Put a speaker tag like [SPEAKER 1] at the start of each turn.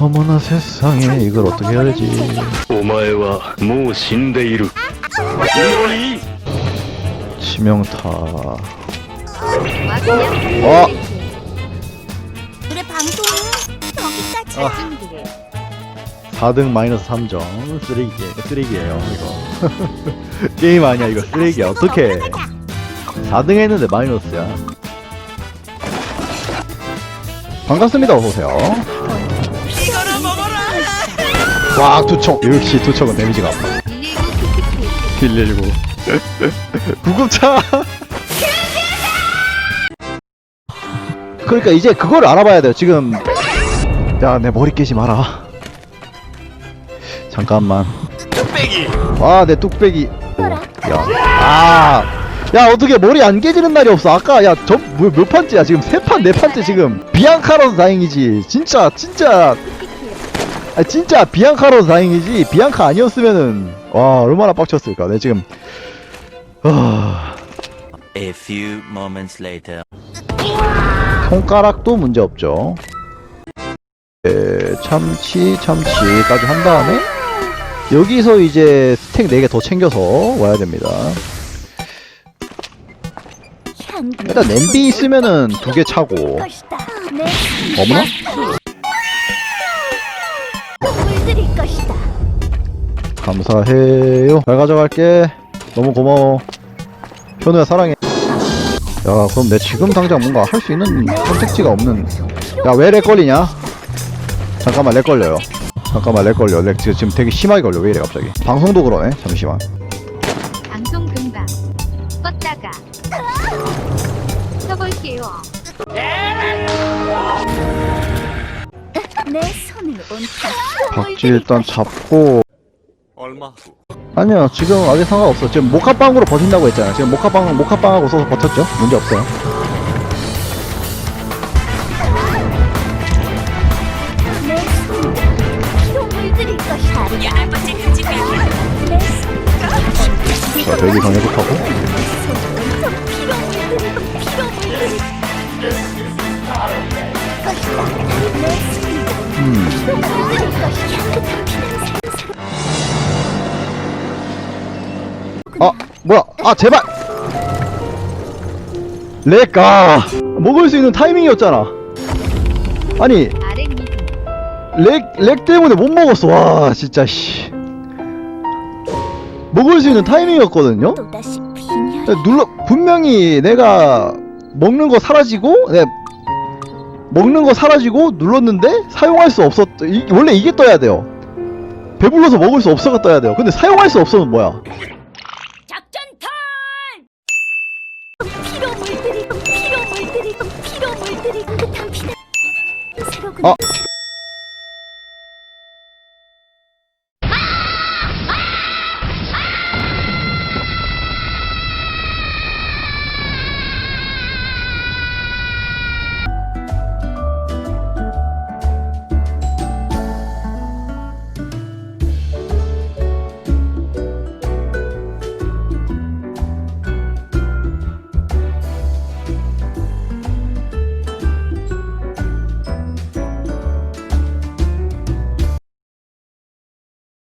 [SPEAKER 1] 어머나 세상에 이걸 어떻게 해야 되지
[SPEAKER 2] お前はもう死んでいる何
[SPEAKER 1] 치명타
[SPEAKER 3] 와
[SPEAKER 1] 어?
[SPEAKER 3] 우리 방송은 여기까지
[SPEAKER 1] 아.
[SPEAKER 3] 준비를
[SPEAKER 1] 4등 마이너스 3점 쓰레기 쓰레기예요 이거 게임 아니야 이거 쓰레기야 어떡해 4등 했는데 마이너스야 반갑습니다 어서오세요 와 투척. 역시 투척은 데미지가 아파 119 구급차. 그러니까 이제 그걸 알아봐야 돼요 지금. 야 내 머리 깨지 마라. 잠깐만. 뚝배기. 아내 뚝배기. 야아 야 어떻게 머리 안 깨지는 날이 없어? 아까 야저몇 판째야? 지금 세 판 네 판째 지금. 비앙카라서 다행이지. 진짜 진짜 아 진짜 비앙카라서 다행이지 비앙카 아니었으면은 와 얼마나 빡쳤을까 내 지금 아
[SPEAKER 4] A few moments later.
[SPEAKER 1] 손가락도 문제 없죠. 에, 참치 참치까지 한 다음에 여기서 이제 스택 4개 더 챙겨서 와야 됩니다. 일단 냄비 있으면은 두 개 차고
[SPEAKER 3] 네.
[SPEAKER 1] 어머나? 감사해요. 잘 가져갈게. 너무 고마워. 현우야 사랑해. 야 그럼 내 지금 당장 뭔가 할 수 있는 선택지가 없는 야왜 렉 걸리냐? 잠깐만 렉 걸려요. 잠깐만 렉 걸려. 렉 지금 지금 되게 심하게 걸려. 왜 이래 갑자기? 방송도 그러네. 잠시만.
[SPEAKER 5] 방송 금방 껐다가 켜볼게요.
[SPEAKER 3] 내 손을 온다
[SPEAKER 1] 박쥐 일단 잡고
[SPEAKER 4] 얼마 후.
[SPEAKER 1] 아니요 지금 아직 상관없어. 지금 모카빵으로 버틴다고 했잖아. 지금 모카빵 모카빵하고 써서 버텼죠. 문제 없어요.
[SPEAKER 3] 피로 것이다 내 손을
[SPEAKER 1] 음. 뭐야? 아 제발! 렉아 먹을 수 있는 타이밍이었잖아. 아니
[SPEAKER 5] 미드
[SPEAKER 1] 렉, 렉 때문에 못 먹었어. 와 진짜 씨. 먹을 수 있는 타이밍이었거든요? 눌러 분명히 내가 먹는 거 사라지고 네. 먹는 거 사라지고 눌렀는데 사용할 수 없었 이, 원래 이게 떠야 돼요. 배불러서 먹을 수 없어가 떠야 돼요. 근데 사용할 수 없어는 뭐야
[SPEAKER 3] 물